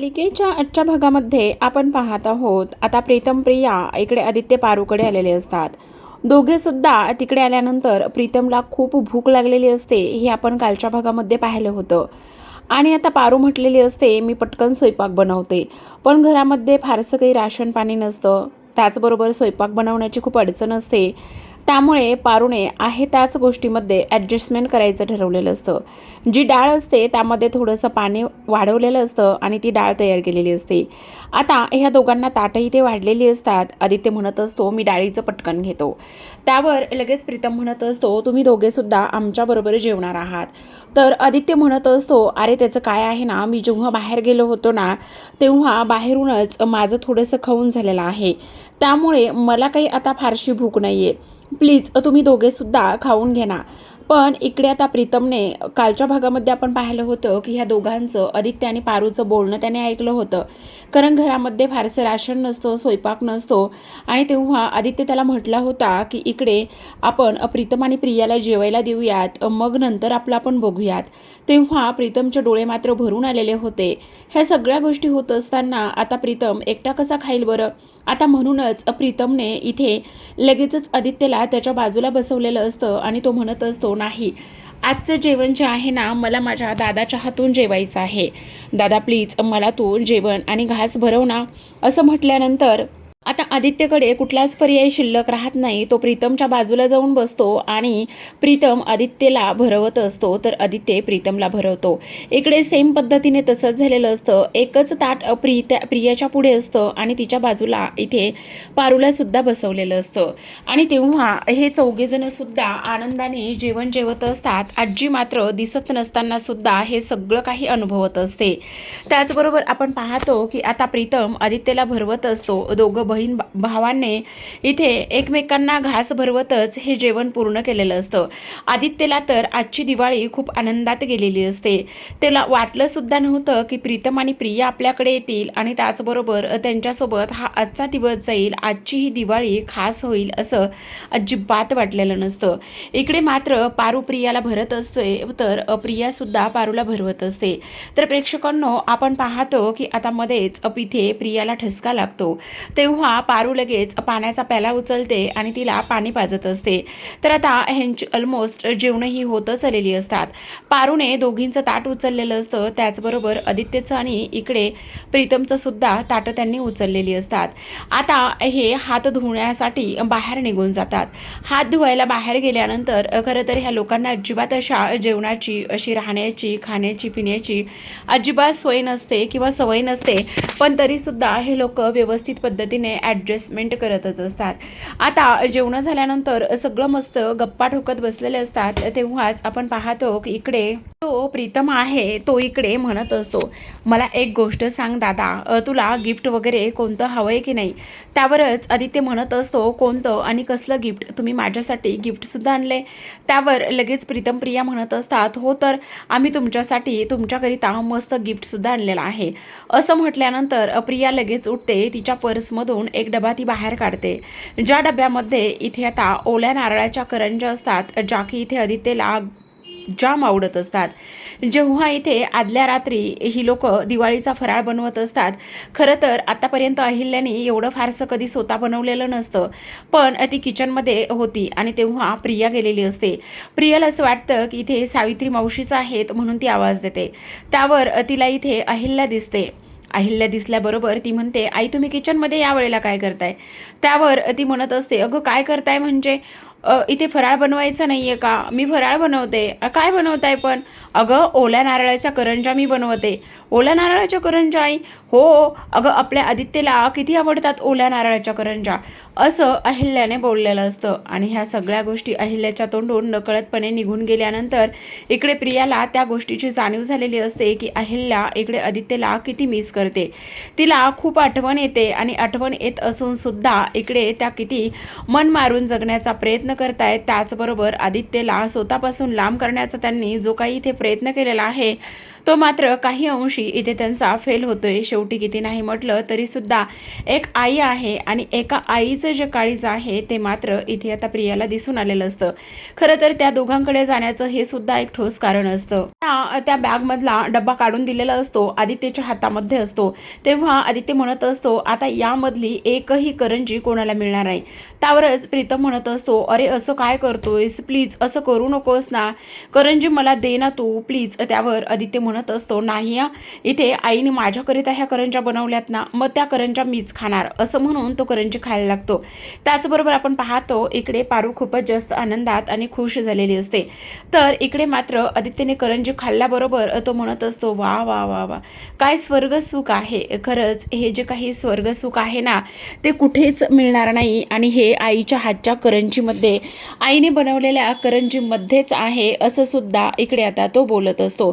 मालिकेच्या आजच्या भागामध्ये आपण पाहत आहोत आता प्रीतम प्रिया इकडे आदित्य पारूकडे आलेले असतात. दोघे सुद्धा तिकडे आल्यानंतर प्रीतमला खूप भूक लागलेली असते हे आपण कालच्या भागामध्ये पाहिलं होतं. आणि आता पारू म्हटलेली असते मी पटकन स्वयंपाक बनवते. पण घरामध्ये फारसं काही राशन पाणी नसतं. त्याचबरोबर स्वयंपाक बनवण्याची खूप अडचण असते. त्यामुळे पारुणे आहे त्याच गोष्टीमध्ये ॲडजस्टमेंट करायचं ठरवलेलं असतं. जी डाळ असते त्यामध्ये थोडंसं पाणी वाढवलेलं असतं आणि ती डाळ तयार केलेली असते. आता ह्या दोघांना ताटही ते वाढलेली असतात. आदित्य म्हणत असतो मी डाळीचं पटकन घेतो. त्यावर लगेच प्रीतम म्हणत असतो तुम्ही दोघेसुद्धा आमच्याबरोबर जेवणार आहात. तर आदित्य म्हणत असतो अरे त्याचं काय आहे ना मी जेव्हा बाहेर गेलो होतो ना तेव्हा बाहेरूनच माझं थोडंसं खाऊन झालेलं आहे. त्यामुळे मला काही आता फारशी भूक नाही आहे प्लीज तुम्ही दोघेसुद्धा खाऊन घे पण इकडे आता प्रीतमने कालच्या भागामध्ये आपण पाहिलं होतं की ह्या दोघांचं आदित्य आणि पारूचं बोलणं त्याने ऐकलं होतं. कारण घरामध्ये फारसं राशन नसतं स्वयंपाक नसतो. आणि तेव्हा आदित्य त्याला म्हटला होता की इकडे आपण प्रीतम आणि प्रियाला जेवायला देऊयात मग नंतर आपलं आपण बघूयात. तेव्हा प्रीतमचे डोळे मात्र भरून आलेले होते. ह्या सगळ्या गोष्टी होत असताना आता प्रीतम एकटा कसा खाईल बरं? आता म्हणूनच प्रीतमने इथे लगेचच आदित्यला त्याच्या बाजूला बसवलेलं असतं आणि तो म्हणत असतो नाही आजचं जेवण जे आहे ना मला माझ्या दादाच्या हातून जेवायचं आहे. दादा प्लीज मला तू जेवण आणि घास भरव ना. असं म्हटल्यानंतर आता आदित्यकडे कुठलाच पर्याय शिल्लक राहत नाही. तो प्रीतमच्या बाजूला जाऊन बसतो आणि प्रीतम आदित्यला भरवत असतो. तर आदित्य प्रीतमला भरवतो. इकडे सेम पद्धतीने तसंच झालेलं असतं. एकच ताट प्रीत्या प्रियाच्या पुढे असतं आणि तिच्या बाजूला इथे पारूलासुद्धा बसवलेलं असतं. आणि तेव्हा हे चौघेजणंसुद्धा आनंदाने जेवण जेवत असतात. आजी मात्र दिसत नसताना सुद्धा हे सगळं काही अनुभवत असते. त्याचबरोबर आपण पाहतो की आता प्रीतम आदित्यला भरवत असतो. दोघं बहीण भावांनी इथे एकमेकांना घास भरवतच हे जेवण पूर्ण केलेलं असतं. आदित्यला तर आजची दिवाळी खूप आनंदात गेलेली असते. त्याला वाटलं सुद्धा नव्हतं की प्रीतम आणि प्रिया आपल्याकडे येतील आणि त्याचबरोबर त्यांच्यासोबत हा आजचा दिवस जाईल आजची ही दिवाळी खास होईल असं अजिबात वाटलेलं नसतं. इकडे मात्र पारू प्रियाला भरत असते तर प्रिया सुद्धा पारूला भरवत असते. तर प्रेक्षकांनो आपण पाहतो की आता मध्येच इथे प्रियाला ठसका लागतो. तेव्हा पारू लगेच पाण्याचा प्याला उचलते आणि तिला पाणी पाजत असते. तर आता ह्यांची ऑलमोस्ट जेवणही होतच आलेली असतात. पारूने दोघींचं ताट उचललेलं असतं. त्याचबरोबर आदित्यचं आणि इकडे प्रीतमचं सुद्धा ताटं त्यांनी उचललेली असतात. आता हे हात धुण्यासाठी बाहेर निघून जातात. हात धुवायला बाहेर गेल्यानंतर खरं तर ह्या लोकांना अजिबात अशा जेवणाची अशी राहण्याची खाण्याची पिण्याची अजिबात सोय नसते किंवा सवय नसते. पण तरीसुद्धा हे लोक व्यवस्थित पद्धतीने ॲडजस्टमेंट करतच असतात. आता जेवणं झाल्यानंतर सगळं मस्त गप्पा ठोकत बसलेले असतात तेव्हाच आपण पाहतो की इकडे तो प्रीतम आहे तो इकडे म्हणत असतो मला एक गोष्ट सांग दादा तुला गिफ्ट वगैरे कोणतं हवं आहे की नाही? त्यावरच आदित्य म्हणत असतो कोणतं आणि कसलं गिफ्ट? तुम्ही माझ्यासाठी गिफ्टसुद्धा आणले. त्यावर लगेच प्रीतम प्रिया म्हणत असतात हो तर आम्ही तुमच्यासाठी तुमच्याकरिता मस्त गिफ्टसुद्धा आणलेलं आहे. असं म्हटल्यानंतर प्रिया लगेच उठते तिच्या पर्समधून एक डबा ती बाहेर काढते. ज्या डब्यामध्ये इथे आता ओल्या नारळाच्या करंज्या असतात ज्या की इथे आदित्यला जाम आवडत असतात. जेव्हा इथे आदल्या रात्री ही लोक दिवाळीचा फराळ बनवत असतात खरं तर आतापर्यंत अहिल्याने एवढं फारसं कधी स्वतः बनवलेलं नसतं पण ती किचनमध्ये होती आणि तेव्हा प्रिया गेलेली असते. प्रियाला असं वाटतं की इथे सावित्री मावशीच आहेत म्हणून ती आवाज देते. त्यावर तिला इथे अहिल्या दिसते. अहिल्या दिसल्याबरोबर ती म्हणते आई तुम्ही किचनमध्ये या वेळेला काय करताय? त्यावर ती म्हणत असते अगं काय करताय म्हणजे? इथे फराळ बनवायचा नाही आहे का? मी फराळ बनवते. काय बनवताय पण? अगं ओल्या नारळाच्या करंजा मी बनवते. ओल्या नारळाच्या करंजा आई हो अगं आपल्या आदित्यला किती आवडतात ओल्या नारळाच्या करंजा. असं अहिल्याने बोललेलं असतं. आणि ह्या सगळ्या गोष्टी अहिल्याच्या तोंडून नकळतपणे निघून गेल्यानंतर इकडे प्रियाला त्या गोष्टीची जाणीव झालेली असते की अहिल्या इकडे आदित्यला किती मिस करते. तिला खूप आठवण येते आणि आठवण येत असून सुद्धा इकडे त्या किती मन मारून जगण्याचा प्रयत्न करतायत. त्याचबरोबर आदित्यला स्वतःपासून लांब करण्याचा त्यांनी जो काही इथे प्रयत्न केलेला आहे तो मात्र काही अंशी इथे त्यांचा फेल होतोय. शेवटी किती नाही म्हटलं तरी सुद्धा एक आई आहे आणि एका आईचं जे काळीज आहे ते मात्र इथे आता प्रियाला दिसून आलेलं असतं. खरं तर त्या दोघांकडे जाण्याचं हे सुद्धा एक ठोस कारण असतं. त्या- बॅगमधला डब्बा काढून दिलेला असतो आदित्यच्या हातामध्ये असतो. तेव्हा आदित्य म्हणत असतो आता यामधली एकही करंजी कोणाला मिळणार नाही. त्यावरच प्रीतम म्हणत असतो अरे असं काय करतोयस? प्लीज असं करू नकोस ना. करंजी मला दे ना तू प्लीज. त्यावर आदित्य म्हणत असतो. नाही इथे आईने माझ्याकरिता ह्या करंज्या बनवल्यात ना मग त्या करंज्या मीच खाणार असं म्हणून तो करंजी खायला लागतो. त्याचबरोबर आपण पाहतो इकडे पारू खूपच जास्त आनंदात आणि खुश झालेली असते. तर इकडे मात्र आदित्यने करंजी खाल्ल्याबरोबर तो म्हणत असतो वा वा वा वा. काय स्वर्गसुख आहे. खरंच हे जे काही स्वर्गसुख आहे ना ते कुठेच मिळणार नाही आणि हे आईच्या हातच्या करंजीमध्ये आईने बनवलेल्या करंजीमध्येच आहे असं सुद्धा इकडे आता तो बोलत असतो.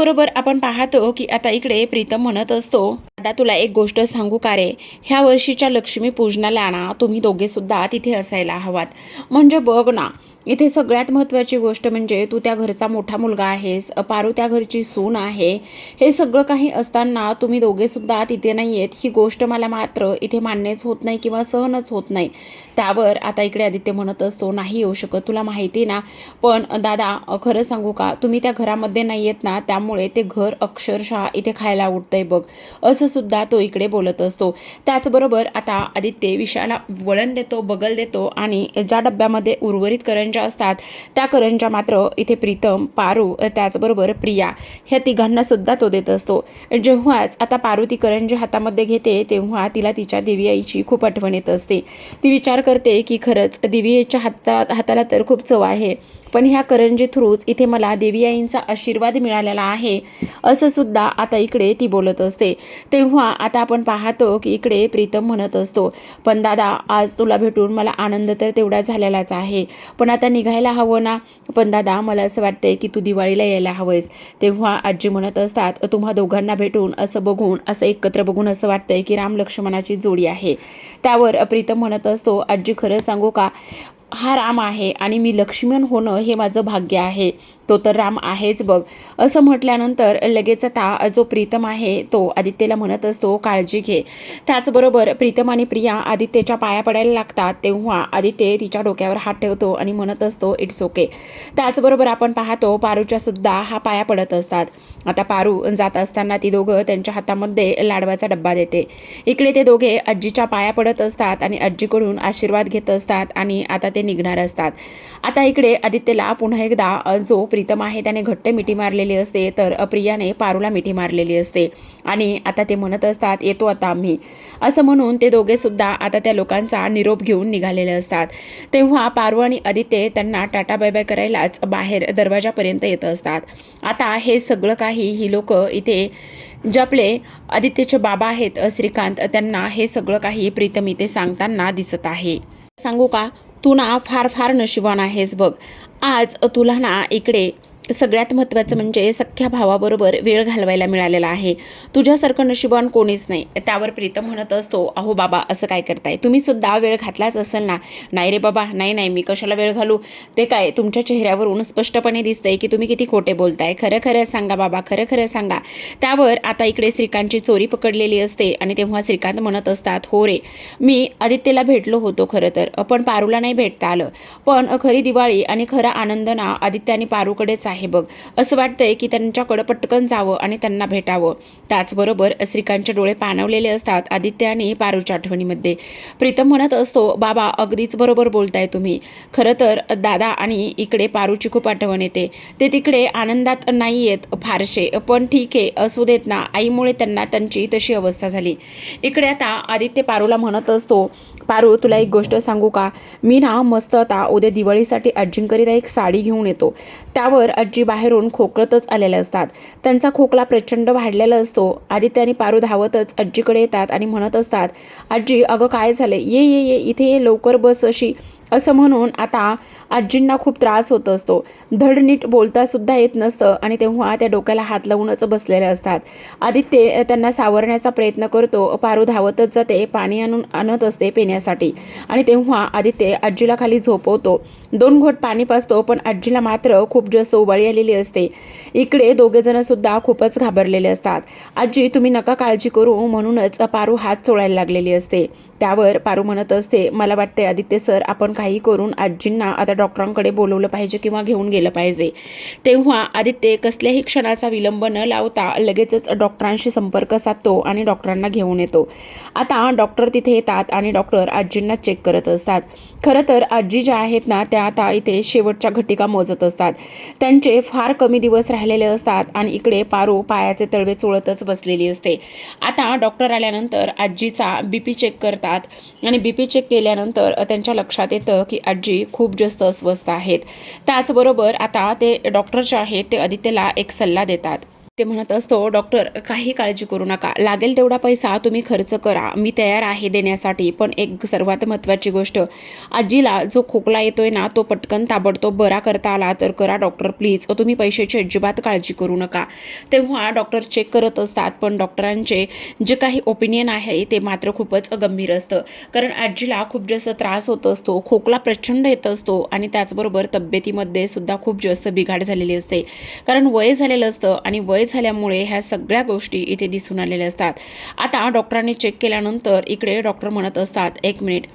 त्याचबरोबर आपण पाहतो की आता इकडे प्रीतम म्हणत असतो आता तुला एक गोष्ट सांगू का रे? ह्या वर्षीच्या लक्ष्मी पूजनाला ना तुम्ही दोघे सुद्धा तिथे असायला हवात. म्हणजे बघ ना इथे सगळ्यात महत्त्वाची गोष्ट म्हणजे तू त्या घरचा मोठा मुलगा आहेस पारू त्या घरची सून आहे. हे सगळं काही असताना तुम्ही दोघेसुद्धा तिथे नाही आहेत ही गोष्ट मला मात्र इथे मान्यच होत नाही किंवा सहनच होत नाही. त्यावर आता इकडे आदित्य म्हणत असतो नाही येऊ शकत तुला माहिती ना. पण दादा खरं सांगू का? तुम्ही त्या घरामध्ये नाही आहेत ना त्यामुळे ते घर अक्षरशः इथे खायला उठतंय बघ. असं सुद्धा तो इकडे बोलत असतो. त्याचबरोबर आता आदित्य विषयाला वळण देतो बगल देतो आणि ज्या डब्यामध्ये उर्वरित ज्या असतात. त्या करंज्या मात्र इथे प्रीतम पारू त्याचबरोबर प्रिया ह्या तिघांना सुद्धा तो देत असतो. जेव्हाच आता पारू ती करंजी हातामध्ये घेते तेव्हा तिला तिच्या देवी आईची खूप आठवण येत असते. ती विचार करते की खरंच देवी आईच्या हातात हाताला तर खूप चव आहे. पण ह्या करंजी थ्रूच इथे मला देवी आईंचा आशीर्वाद मिळालेला आहे असं सुद्धा आता इकडे ती बोलत असते. तेव्हा आता आपण पाहतो की इकडे प्रीतम म्हणत असतो पण दादा आज तुला भेटून मला आनंद तर तेवढा झालेलाच आहे पण आता निघायला हवं ना? पण दादा मला असं वाटतंय की तू दिवाळीला यायला हवंयस. तेव्हा आजी म्हणत असतात तुम्हा दोघांना भेटून असं बघून असं एकत्र बघून असं वाटतंय की राम लक्ष्मणाची जोडी आहे. त्यावर प्रीतम म्हणत असतो आजी खरं सांगू का? हा राम आहे आणि मी लक्ष्मण होणं हे माझं भाग्य आहे. तो तर राम आहेच बघ. असं म्हटल्यानंतर लगेच आता जो प्रीतम आहे तो आदित्यला म्हणत असतो काळजी घे. त्याचबरोबर प्रीतम आणि प्रिया आदित्यच्या पाया पडायला लागतात तेव्हा आदित्य तिच्या डोक्यावर हात ठेवतो आणि म्हणत असतो इट्स ओके त्याचबरोबर आपण पाहतो पारूच्या सुद्धा हा पाया पडत असतात. आता पारू जात असताना ती दोघं त्यांच्या हातामध्ये लाडवाचा डब्बा देते. इकडे ते दोघे आजीच्या पाया पडत असतात आणि आजीकडून आशीर्वाद घेत असतात आणि आता ते निघणार असतात. आता इकडे आदित्यला पुन्हा एकदा जो जो प्रीतम आहे त्याने घट्ट मिठी मारलेली असते तर अप्रियाने पारूला मिठी मारलेली असते. आणि आता ते म्हणत असतात येतो आता आम्ही. असं म्हणून ते दोघे सुद्धा आता त्या लोकांचा निरोप घेऊन निघालेले असतात. तेव्हा पारू आणि आदित्य त्यांना टाटा बाय बाय करायलाच बाहेर दरवाजापर्यंत येत असतात. आता हे सगळं काही ही लोक इथे जे आपले आदित्यचे बाबा आहेत श्रीकांत. त्यांना हे सगळं काही प्रीतम इथे सांगताना दिसत आहे. सांगू का? तू ना फार फार नशिबान आहेस बघ. आज तुला ना इकडे सगळ्यात महत्त्वाचं म्हणजे सख्ख्या भावाबरोबर वेळ घालवायला मिळालेला आहे. तुझ्यासारखं नशिबान कोणीच नाही. त्यावर प्रीतम म्हणत असतो अहो बाबा असं काय करताय? तुम्ही सुद्धा वेळ घातलाच असेल ना? नाही रे बाबा नाही नाही. मी कशाला वेळ घालू? ते काय तुमच्या चेहऱ्यावरून स्पष्टपणे दिसतंय की तुम्ही किती खोटे बोलताय. खरं खरं सांगा बाबा खरं खरं सांगा. त्यावर आता इकडे श्रीकांतची चोरी पकडलेली असते आणि तेव्हा श्रीकांत म्हणत असतात हो रे मी आदित्यला भेटलो होतो खरं तर पण पारूला नाही भेटता आलं. पण खरी दिवाळी आणि खरा आनंद ना आदित्य आणि पारूकडेच आहे. बघ. असं वाटतंय की त्यांच्याकडं पटकन जावं आणि त्यांना भेटावं. त्याचबरोबर श्रीकांतचे डोळे पाणवलेले असतात आदित्य आणि पारूच्या आठवणीमध्ये. प्रीतम म्हणत असतो बाबा अगदीच बरोबर बोलताय तुम्ही. खरं तर दादा आणि इकडे पारूची खूप आठवण येते. ते तिकडे आनंदात नाही आहेत फारसे पण ठीक आहे असू देत ना. आईमुळे त्यांना त्यांची तशी अवस्था झाली. इकडे आता आदित्य पारूला म्हणत असतो पारू तुला एक गोष्ट सांगू का? मी ना मस्त आता उद्या दिवाळीसाठी आजींकरिता एक साडी घेऊन येतो. त्यावर आजी बाहेरून खोकलतच आलेल्या असतात. त्यांचा खोकला प्रचंड वाढलेला असतो. आदित्य आणि पारू धावतच आजीकडे येतात आणि म्हणत असतात आजी अगं काय झालं ये ये ये इथे ये लवकर बस अशी. असं म्हणून आता आजींना खूप त्रास होत असतो. धड नीट बोलता सुद्धा येत नसतं आणि तेव्हा त्या डोक्याला हात लावूनच बसलेले असतात. आदित्य त्यांना सावरण्याचा प्रयत्न करतो. पारू धावतच जाते पाणी आणून आणत असते पिण्यासाठी. आणि तेव्हा आदित्य आजीला खाली झोपवतो. दोन घोट पाणी पाजतो पण आजीला मात्र खूप जास्त उबाळी आलेली असते. इकडे दोघे जण सुद्धा खूपच घाबरलेले असतात. आजी तुम्ही नका काळजी करू म्हणूनच पारू हात चोळायला लागलेली असते. त्यावर पारू म्हणत असते मला वाटते आदित्य सर आपण काही करून आजींना आता डॉक्टरांकडे बोलवलं पाहिजे किंवा घेऊन गेलं पाहिजे. तेव्हा आदित्य कसल्याही क्षणाचा विलंब न लावता लगेचच डॉक्टरांशी संपर्क साधतो आणि डॉक्टरांना घेऊन येतो. आता डॉक्टर तिथे येतात आणि डॉक्टर आजींना चेक करत असतात. खरं तर आजी ज्या आहेत ना त्या आता इथे शेवटच्या घटिका मोजत असतात. त्यांचे फार कमी दिवस राहिलेले असतात आणि इकडे पारू पायाचे तळवे चोळतच बसलेली असते. आता डॉक्टर आल्यानंतर आजीचा बी पी चेक करतात आणि बी पी चेक केल्यानंतर त्यांच्या लक्षात येतं की आजी खूप जास्त अस्वस्थ आहेत. त्याचबरोबर आता ते डॉक्टर जे आहेत ते आदित्यला एक सल्ला देतात. ते म्हणत असतो डॉक्टर काही काळजी करू नका. लागेल तेवढा पैसा तुम्ही खर्च करा. मी तयार आहे देण्यासाठी. पण एक सर्वात महत्त्वाची गोष्ट आजीला जो खोकला येतोय ना तो पटकन ताबडतोब बरा करता आला तर करा डॉक्टर प्लीज. तुम्ही पैशाची अजिबात काळजी करू नका. तेव्हा डॉक्टर चेक करत असतात पण डॉक्टरांचे जे काही ओपिनियन आहे ते मात्र खूपच गंभीर असतं. कारण आजीला खूप जास्त त्रास होत असतो खोकला प्रचंड येत असतो आणि त्याचबरोबर तब्येतीमध्ये सुद्धा खूप जास्त बिघाड झालेली असते. कारण वय झालेलं असतं आणि वय झाल्यामुळे ह्या सगळ्या गोष्टी इथे दिसून आलेल्या असतात. आता डॉक्टरांनी चेक केल्यानंतर इकडे डॉक्टर म्हणत असतात एक मिनिट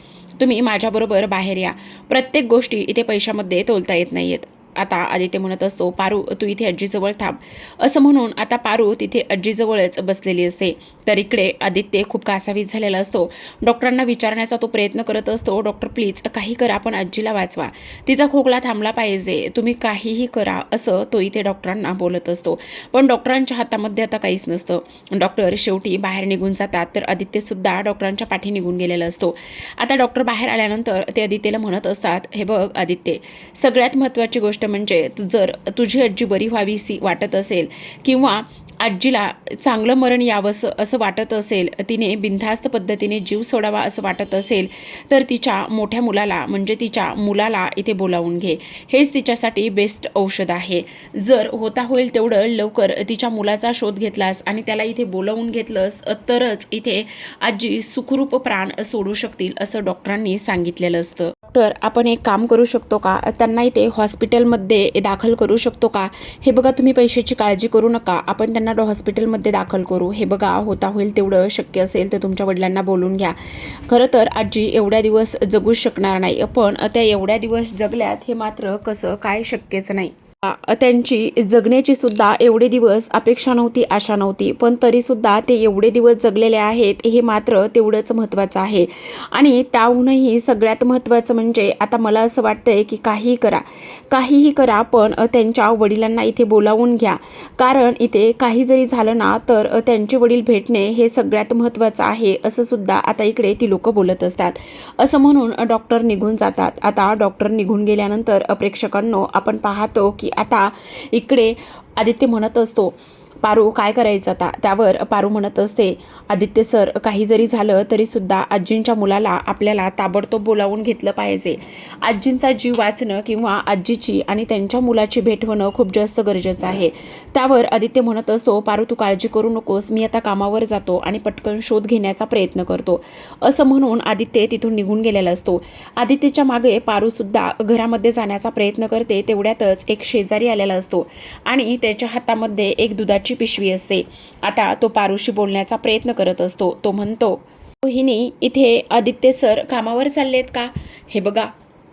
तुम्ही माझ्याबरोबर बाहेर या. प्रत्येक गोष्टी इथे पैशामध्ये तोलता येत नाही आहेत आता आदित्य म्हणत असतो पारू तू इथे आजीजवळ थांब. असं म्हणून आता पारू तिथे आजीजवळच बसलेली असते. तर इकडे आदित्य खूप कासावीस झालेला असतो. डॉक्टरांना विचारण्याचा तो प्रयत्न करत असतो डॉक्टर प्लीज काही करा पण आजीला वाचवा. तिचा खोकला थांबला पाहिजे तुम्ही काहीही करा असं तो इथे डॉक्टरांना बोलत असतो. पण डॉक्टरांच्या हातामध्ये आता काहीच नसतं. डॉक्टर शेवटी बाहेर निघून जातात तर आदित्यसुद्धा डॉक्टरांच्या पाठी निघून गेलेला असतो. आता डॉक्टर बाहेर आल्यानंतर ते आदित्यला म्हणत असतात हे बघ आदित्य सगळ्यात महत्त्वाची गोष्ट म्हणजे जर तुझी आजी बरी व्हावीशी वाटत असेल किंवा आजीला चांगलं मरण यावंसं असं वाटत असेल तिने बिनधास्त पद्धतीने जीव सोडावा असं वाटत असेल तर तिच्या मोठ्या मुलाला म्हणजे तिच्या मुलाला इथे बोलावून घे. हेच तिच्यासाठी बेस्ट औषध आहे. जर होता होईल तेवढं लवकर तिच्या मुलाचा शोध घेतलास आणि त्याला इथे बोलावून घेतलंस तरच इथे आजी सुखरूप प्राण सोडू शकतील असं डॉक्टरांनी सांगितलेलं असतं. डॉक्टर आपण एक काम करू शकतो का? त्यांना इथे हॉस्पिटलमध्ये दाखल करू शकतो का? हे बघा तुम्ही पैशाची काळजी करू नका. आपण त्यांना डॉ- हॉस्पिटलमध्ये दाखल करू. हे बघा होता होईल तेवढं शक्य असेल तर तुमच्या वडिलांना बोलून घ्या. खरं तर आजी एवढ्या दिवस जगूच शकणार नाही पण त्या एवढ्या दिवस जगल्यात हे मात्र कसं काय शक्यच नाही. त्यांची जगण्याची सुद्धा एवढे दिवस अपेक्षा नव्हती आशा नव्हती. पण तरीसुद्धा ते एवढे दिवस जगलेले आहेत हे मात्र तेवढंच महत्त्वाचं आहे. आणि त्याहूनही सगळ्यात महत्त्वाचं म्हणजे आता मला असं वाटतंय की काहीही करा. काहीही करा पण त्यांच्या वडिलांना इथे बोलावून घ्या. कारण इथे काही जरी झालं ना तर त्यांचे वडील भेटणे हे सगळ्यात महत्त्वाचं आहे असं सुद्धा आता इकडे ती लोक बोलत असतात. असं म्हणून डॉक्टर निघून जातात. आता डॉक्टर निघून गेल्यानंतर प्रेक्षकांनो आपण पाहतो की आता इकडे आदित्य म्हणत असतो पारू काय करायचं आता? त्यावर पारू म्हणत असते. आदित्य सर काही जरी झालं तरीसुद्धा आजींच्या मुलाला आपल्याला ताबडतोब बोलावून घेतलं पाहिजे. आजींचा जीव वाचणं किंवा आजीची आणि त्यांच्या मुलाची भेट होणं खूप जास्त गरजेचं आहे. त्यावर आदित्य म्हणत असतो पारू तू काळजी करू नकोस. मी आता कामावर जातो आणि पटकन शोध घेण्याचा प्रयत्न करतो. असं म्हणून आदित्य तिथून निघून गेलेला असतो. आदित्यच्या मागे पारूसुद्धा घरामध्ये जाण्याचा प्रयत्न करते तेवढ्यातच एक शेजारी आलेला असतो आणि त्याच्या हातामध्ये एक दुधाची पिशवी असते. आता तो पारूशी बोलण्याचा प्रयत्न करत असतो. तो म्हणतो रोहिणी इथे आदित्य सर कामावर चाललेत का? हे बघा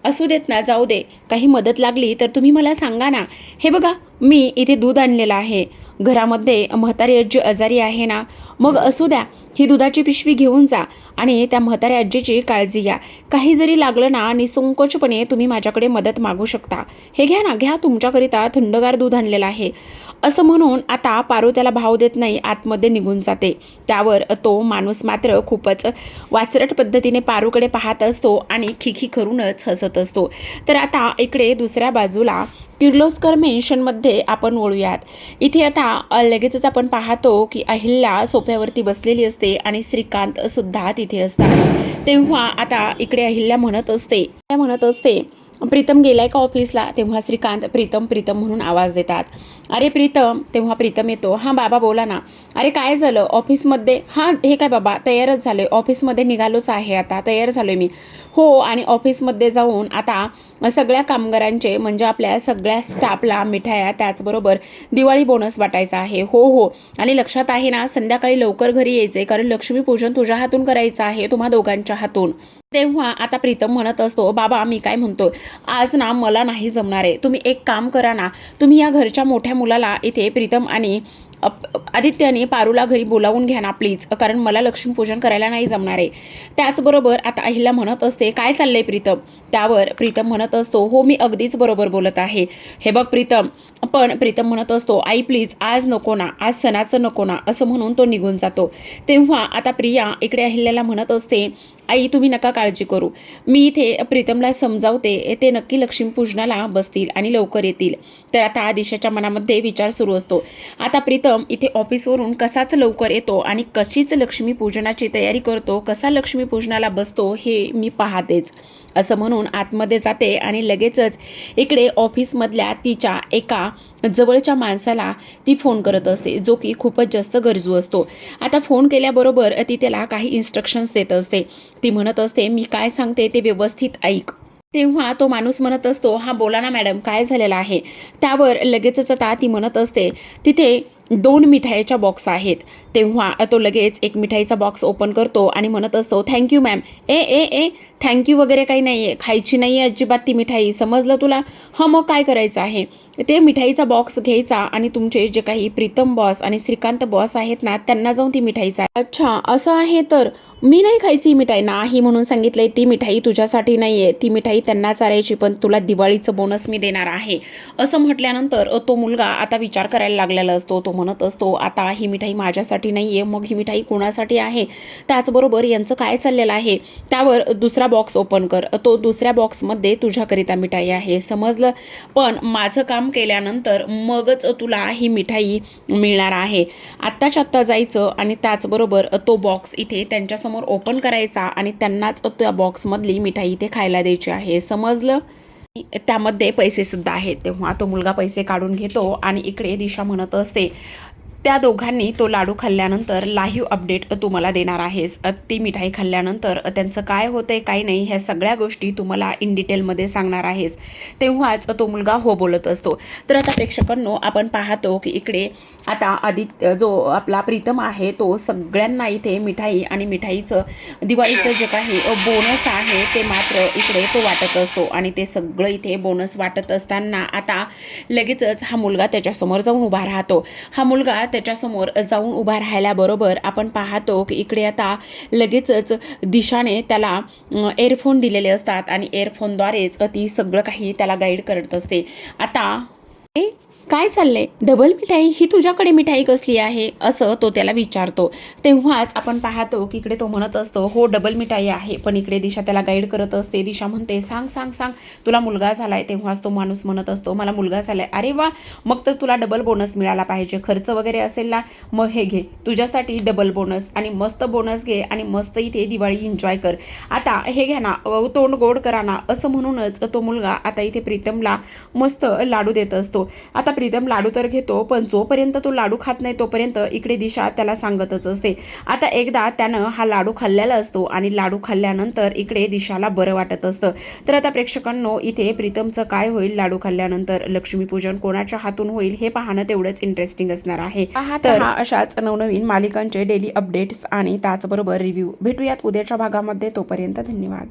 असू देत ना जाऊ दे. काही मदत लागली तर तुम्ही मला सांगा ना. हे बघा मी इथे दूध आणलेलं आहे. घरामध्ये म्हातारी आजी आजारी आहे ना. मग असू द्या ही दुधाची पिशवी घेऊन जा आणि त्या म्हाताऱ्या आजीची काळजी घ्या. काही जरी लागलं ना निसंकोचपणे तुम्ही माझ्याकडे मदत मागू शकता. हे घ्या ना घ्या. तुमच्याकरिता थंडगार दूध आणलेलं आहे. असं म्हणून आता पारू त्याला भाव देत नाही आतमध्ये निघून जाते. त्यावर तो माणूस मात्र खूपच वाचरट पद्धतीने पारूकडे पाहत असतो आणि खिखी करूनच हसत असतो. तर आता इकडे दुसऱ्या बाजूला किर्लोस्कर मेन्शनमध्ये आपण ओळूयात इथे आता लगेचच आपण पाहतो की अहिल्या सोफ्यावरती बसलेली असते. असते आणि श्रीकांत सुद्धा तिथे असतात. तेव्हा आता इकडे अहिल्या म्हणत असते. म्हणत असते प्रीतम गेलाय का ऑफिसला? तेव्हा श्रीकांत प्रीतम प्रीतम म्हणून आवाज देतात. अरे प्रीतम तेव्हा प्रीतम येतो. हां बाबा बोला ना. अरे काय झालं? ऑफिसमध्ये हां हे काय बाबा तयारच झालोय. ऑफिसमध्ये निघालोच आहे आता. तयार झालोय मी. हो आणि ऑफिसमध्ये जाऊन आता सगळ्या कामगारांचे म्हणजे आपल्या सगळ्या स्टाफला मिठाया त्याचबरोबर दिवाळी बोनस वाटायचा आहे. हो हो. आणि लक्षात आहे ना संध्याकाळी लवकर घरी यायचे कारण लक्ष्मीपूजन तुझ्या हातून करायचं आहे तुम्हा दोघांच्या हातून. तेव्हा आता प्रीतम म्हणत असतो बाबा मी काय म्हणतो आज ना मला नाही जमणार आहे. तुम्ही एक काम करा ना तुम्ही या घरच्या मोठ्या मुलाला इथे प्रीतम आणि आदित्याने पारूला घरी बोलावून घ्या ना प्लीज कारण मला लक्ष्मीपूजन करायला नाही जमणार आहे. त्याचबरोबर आता अहिल्या म्हणत असते काय चाललंय प्रीतम? त्यावर प्रीतम म्हणत असतो हो मी अगदीच बरोबर बोलत आहे. हे बघ प्रीतम. पण प्रीतम म्हणत असतो आई प्लीज आज नको ना आज सणाचं नको ना असं म्हणून तो निघून जातो. तेव्हा आता प्रिया इकडे अहिल्याला म्हणत असते आई तुम्ही नका काळजी करू. मी इथे प्रीतमला समजावते ते नक्की लक्ष्मीपूजनाला बसतील आणि लवकर येतील. तर आता आदिशाच्या मनामध्ये विचार सुरू असतो. आता प्रीतम इथे ऑफिसवरून कसाच लवकर येतो आणि कशीच लक्ष्मीपूजनाची तयारी करतो कसा लक्ष्मीपूजनाला बसतो हे मी पाहतेच. असं म्हणून आतमध्ये जाते आणि लगेचच इकडे ऑफिसमधल्या तिच्या एका जवळच्या माणसाला ती फोन करत असते जो की खूपच जास्त गरजू असतो. आता फोन केल्याबरोबर ती त्याला काही इन्स्ट्रक्शन्स देत असते. ती म्हणत असते मी काय सांगते ते व्यवस्थित ऐक. तेव्हा तो माणूस म्हणत असतो हा बोला ना मॅडम काय झालेलं आहे? त्यावर लगेचच आता ती म्हणत असते तिथे दोन मिठाईच्या बॉक्स आहेत. तेव्हा तो लगेच एक मिठाईचा बॉक्स ओपन करतो आणि म्हणत असतो थँक्यू मॅम. ए ए ए थँक्यू वगैरे काही नाही आहे खायची नाही आहे अजिबात ती मिठाई समजलं तुला? हं मग काय करायचं आहे? ते मिठाईचा बॉक्स घ्यायचा आणि तुमचे जे काही प्रीतम बॉस आणि श्रीकांत बॉस आहेत ना त्यांना जाऊन ती मिठाईचा. अच्छा असं आहे तर मी नाही खायची ही मिठाई नाही म्हणून सांगितलंय ती मिठाई तुझ्यासाठी नाही आहे ती मिठाई त्यांना चारायची पण तुला दिवाळीचं बोनस मी देणार आहे. असं म्हटल्यानंतर तो मुलगा आता विचार करायला लागलेला असतो. तो म्हणत असतो आता ही मिठाई माझ्यासाठी नाही आहे मग ही मिठाई कोणासाठी आहे? त्याचबरोबर यांचं काय चाललेलं आहे? त्यावर दुसरा बॉक्स ओपन कर. तो दुसऱ्या बॉक्समध्ये तुझ्याकरिता मिठाई आहे. समजलं? पण माझं काम केल्यानंतर मगच तुला ही मिठाई मिळणार आहे. आत्ताच्या आत्ता जायचं आणि त्याचबरोबर तो बॉक्स इथे त्यांच्यासमोर ओपन करायचा आणि त्यांनाच त्या बॉक्समधली मिठाई इथे खायला द्यायची आहे. समजलं? त्यामध्ये पैसे सुद्धा आहेत. तेव्हा तो मुलगा पैसे काढून घेतो आणि इकडे दिशा म्हणत असते त्या दोघांनी तो लाडू खाल्ल्यानंतर लाईव्ह अपडेट तुम्हाला देणार आहेस. ती मिठाई खाल्ल्यानंतर त्यांचं काय होतंय काय नाही ह्या सगळ्या गोष्टी तुम्हाला इन डिटेलमध्ये सांगणार आहेस. तेव्हाच तो मुलगा हो बोलत असतो. तर आता प्रेक्षकांनो आपण पाहतो की इकडे आता आदित्य जो आपला प्रीतम आहे तो सगळ्यांना इथे मिठाई आणि मिठाईचं दिवाळीचं जे काही बोनस आहे ते मात्र इकडे तो वाटत असतो. आणि ते सगळं इथे बोनस वाटत असताना आता लगेचच हा मुलगा त्याच्यासमोर जाऊन उभा राहतो. हा मुलगा त्याच्यासमोर जाऊन उभा राहिल्याबरोबर आपण पाहतो की इकडे आता लगेचच दिशाने त्याला एअरफोन दिलेले असतात आणि एअरफोनद्वारेच ती सगळं काही त्याला गाईड करत असते. आता काय चाललंय? डबल मिठाई? ही तुझ्याकडे मिठाई कसली आहे? असं तो त्याला विचारतो. तेव्हाच आपण पाहतो की इकडे तो म्हणत असतो हो डबल मिठाई आहे पण इकडे दिशा त्याला गाईड करत असते. दिशा म्हणते सांग सांग सांग तुला मुलगा झालाय. तेव्हाच तो माणूस म्हणत असतो मला मुलगा झालाय. अरे वा मग तर तुला डबल बोनस मिळाला पाहिजे. खर्च वगैरे असेल ना मग हे घे. तुझ्यासाठी डबल बोनस आणि मस्त बोनस घे आणि मस्त इथे दिवाळी एन्जॉय कर. आता हे घ्या ना तोंड गोड करा ना असं म्हणूनच तो मुलगा आता इथे प्रीतमला मस्त लाडू देत असतो. असतो आता प्रीतम लाडू तर घेतो पण जोपर्यंत तो लाडू खात नाही तोपर्यंत इकडे दिशा त्याला सांगतच असते. आता एकदा त्यानं हा लाडू खाल्लेला असतो आणि लाडू खाल्ल्यानंतर इकडे दिशाला बरं वाटत असतं. तर आता प्रेक्षकांनो इथे प्रीतमचं काय होईल लाडू खाल्ल्यानंतर? लक्ष्मीपूजन कोणाच्या हातून होईल हे पाहणं तेवढंच इंटरेस्टिंग असणार आहे. तर अशाच नवनवीन मालिकांचे डेली अपडेट्स आणि त्याचबरोबर रिव्ह्यू भेटूयात उद्याच्या भागामध्ये. तोपर्यंत धन्यवाद.